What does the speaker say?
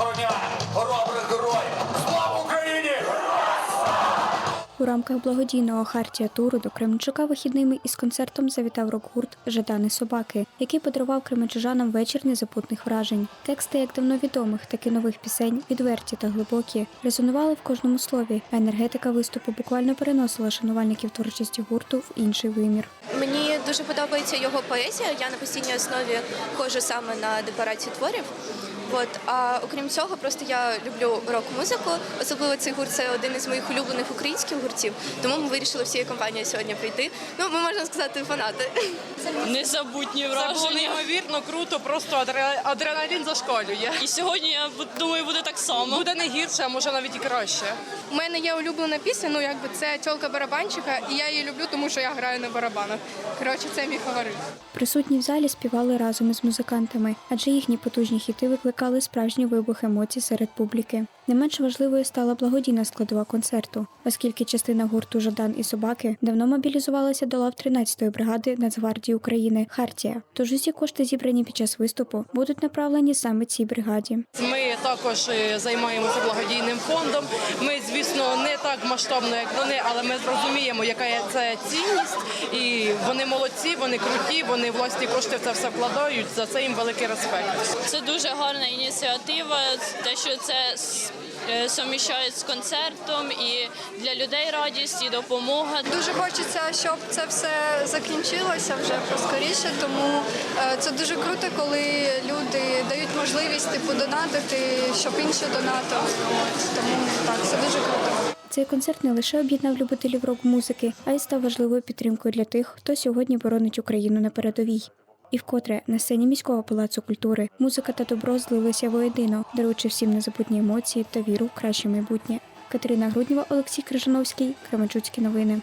броня хоробрих героїв. Слава Україні! У рамках благодійного хартія туру до Кременчука вихідними із концертом завітав рок-гурт Жадани собаки, який подарував кременчужанам вечір незапутних вражень. Тексти як давно відомих, так і нових пісень, відверті та глибокі, резонували в кожному слові. а Енергетика виступу буквально переносила шанувальників творчості гурту в інший вимір. Дуже подобається його поезія. Я на постійній основі ходжу саме на декорацію творів. От а окрім цього, просто я люблю рок-музику. Особливо цей гурт це один із моїх улюблених українських гуртів. Тому ми вирішили всією компанією сьогодні прийти. Ну, ми можна сказати, фанати. Незабутні Це було враження. неймовірно круто, просто адре- адреналін зашкалює. І сьогодні я думаю, буде так само. Буде не гірше, а може навіть і краще. У мене є улюблена пісня, ну якби це тьолка барабанщика, і я її люблю, тому що я граю на барабанах. Коротше, це мій фаворит. Присутні в залі співали разом із музикантами, адже їхні потужні хіти викликали справжній вибух емоцій серед публіки. Не менш важливою стала благодійна складова концерту, оскільки частина гурту Жадан і собаки давно мобілізувалася до лав 13-ї бригади Нацгвардії України Хартія. Тож усі кошти, зібрані під час виступу, будуть направлені саме цій бригаді. Ми також е, займаємося благодійним фондом. Ми, звісно, не так масштабно, як вони, але ми зрозуміємо, яка є це цінність. І вони молодці, вони круті, вони власні кошти в це все вкладають. За це їм великий респект. Це дуже гарна ініціатива, те, що це е, суміщають з концертом і для людей радість, і допомога. Дуже хочеться, щоб це все закінчилося вже поскоріше, тому е, це дуже круто, коли люди дають можливість типу донатити, щоб інші донатили. Тому так, це дуже круто. Цей концерт не лише об'єднав любителів рок-музики, а й став важливою підтримкою для тих, хто сьогодні боронить Україну на передовій. І вкотре на сцені міського палацу культури музика та добро злилися воєдино, даруючи всім незабутні емоції та віру в краще майбутнє. Катерина Груднєва, Олексій Крижановський, Кременчуцькі новини.